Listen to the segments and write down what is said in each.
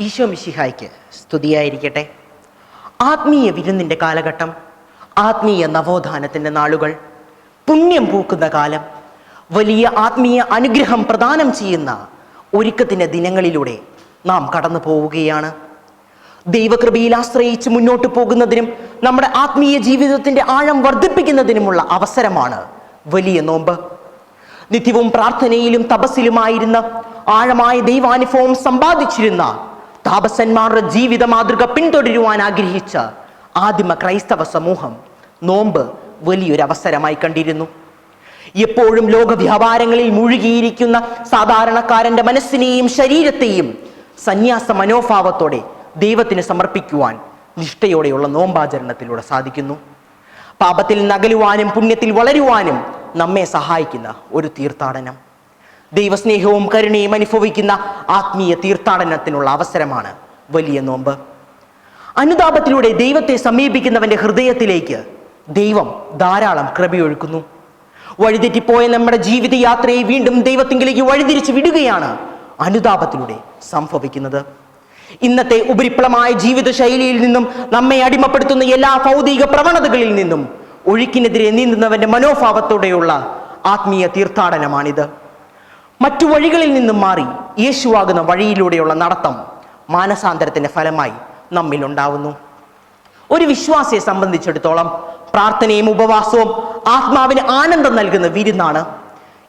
ഈശോ മിശിഹായ്ക്ക് സ്തുതിയായിരിക്കട്ടെ. ആത്മീയ വിരുന്നിന്റെ കാലഘട്ടം ആത്മീയ നവോത്ഥാനത്തിന്റെ നാളുകൾ പുണ്യം പൂക്കുന്ന കാലം വലിയ ആത്മീയ അനുഗ്രഹം പ്രദാനം ചെയ്യുന്ന ഒരുക്കത്തിന്റെ ദിനങ്ങളിലൂടെ നാം കടന്നു പോവുകയാണ്. ദൈവകൃപയിൽ ആശ്രയിച്ച് മുന്നോട്ട് പോകുന്നതിനും നമ്മുടെ ആത്മീയ ജീവിതത്തിന്റെ ആഴം വർദ്ധിപ്പിക്കുന്നതിനുമുള്ള അവസരമാണ് വലിയ നോമ്പ്. നിത്യവും പ്രാർത്ഥനയിലും തപസ്സിലുമായിരുന്ന ആഴമായ ദൈവാനുഭവം സമ്പാദിച്ചിരുന്ന താപസന്മാരുടെ ജീവിത മാതൃക പിന്തുടരുവാൻ ആഗ്രഹിച്ച ആദിമ ക്രൈസ്തവ സമൂഹം നോമ്പ് വലിയൊരു അവസരമായി കണ്ടിരുന്നു. എപ്പോഴും ലോക വ്യാപാരങ്ങളിൽ മുഴുകിയിരിക്കുന്ന സാധാരണക്കാരന്റെ മനസ്സിനെയും ശരീരത്തെയും സന്യാസ മനോഭാവത്തോടെ ദൈവത്തിന് സമർപ്പിക്കുവാൻ നിഷ്ഠയോടെയുള്ള നോമ്പാചരണത്തിലൂടെ സാധിക്കുന്നു. പാപത്തിൽ നകലുവാനും പുണ്യത്തിൽ വളരുവാനും നമ്മെ സഹായിക്കുന്ന ഒരു തീർത്ഥാടനം. ദൈവസ്നേഹവും കരുണയും അനുഭവിക്കുന്ന ആത്മീയ തീർത്ഥാടനത്തിനുള്ള അവസരമാണ് വലിയ നോമ്പ്. അനുതാപത്തിലൂടെ ദൈവത്തെ സമീപിക്കുന്നവന്റെ ഹൃദയത്തിലേക്ക് ദൈവം ധാരാളം കൃപയൊഴുക്കുന്നു. വഴിതെറ്റിപ്പോയ നമ്മുടെ ജീവിതയാത്രയെ വീണ്ടും ദൈവത്തിങ്കിലേക്ക് വഴിതിരിച്ച് വിടുകയാണ് അനുതാപത്തിലൂടെ സംഭവിക്കുന്നത്. ഇന്നത്തെ ഉപരിപ്ലമായ ജീവിതശൈലിയിൽ നിന്നും നമ്മെ അടിമപ്പെടുത്തുന്ന എല്ലാ ഭൗതിക പ്രവണതകളിൽ നിന്നും ഒഴുക്കിനെതിരെ നീന്തുന്നവന്റെ മനോഭാവത്തോടെയുള്ള ആത്മീയ തീർത്ഥാടനമാണിത്. മറ്റു വഴികളിൽ നിന്നും മാറി യേശുവാകുന്ന വഴിയിലൂടെയുള്ള നടത്തം മാനസാന്തരത്തിന്റെ ഫലമായി നമ്മിൽ ഉണ്ടാവുന്നു. ഒരു വിശ്വാസിയെ സംബന്ധിച്ചിടത്തോളം പ്രാർത്ഥനയും ഉപവാസവും ആത്മാവിന് ആനന്ദം നൽകുന്ന വിരുന്നാണ്.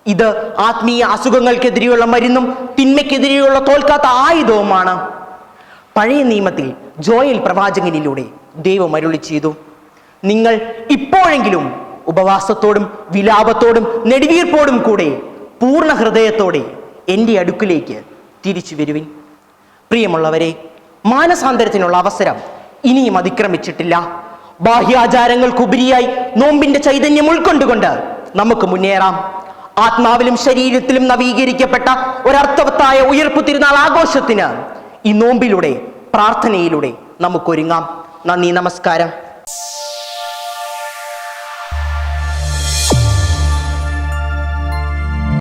ഇത് ആത്മീയ അസുഖങ്ങൾക്കെതിരെയുള്ള മരുന്നും തിന്മയ്ക്കെതിരെയുള്ള തോൽക്കാത്ത ആയുധവുമാണ്. പഴയ നിയമത്തിൽ ജോയൽ പ്രവാചകനിലൂടെ ദൈവം അരുളി ചെയ്തു. നിങ്ങൾ ഇപ്പോഴെങ്കിലും ഉപവാസത്തോടും വിലാപത്തോടും നെടുവീർപ്പോടും കൂടെ പൂർണ ഹൃദയത്തോടെ എന്റെ അടുക്കിലേക്ക് തിരിച്ചു വരുവിൻ. പ്രിയമുള്ളവരെ മാനസാന്തരത്തിനുള്ള അവസരം ഇനിയും അതിക്രമിച്ചിട്ടില്ല. ബാഹ്യാചാരങ്ങൾക്കുപരിയായി നോമ്പിന്റെ ചൈതന്യം ഉൾക്കൊണ്ടുകൊണ്ട് നമുക്ക് മുന്നേറാം. ആത്മാവിലും ശരീരത്തിലും നവീകരിക്കപ്പെട്ട ഒരർത്ഥവത്തായ ഉയർപ്പ് തിരുനാൾ ആഘോഷത്തിന് ഈ നോമ്പിലൂടെ പ്രാർത്ഥനയിലൂടെ നമുക്കൊരുങ്ങാം. നന്ദി നമസ്കാരം.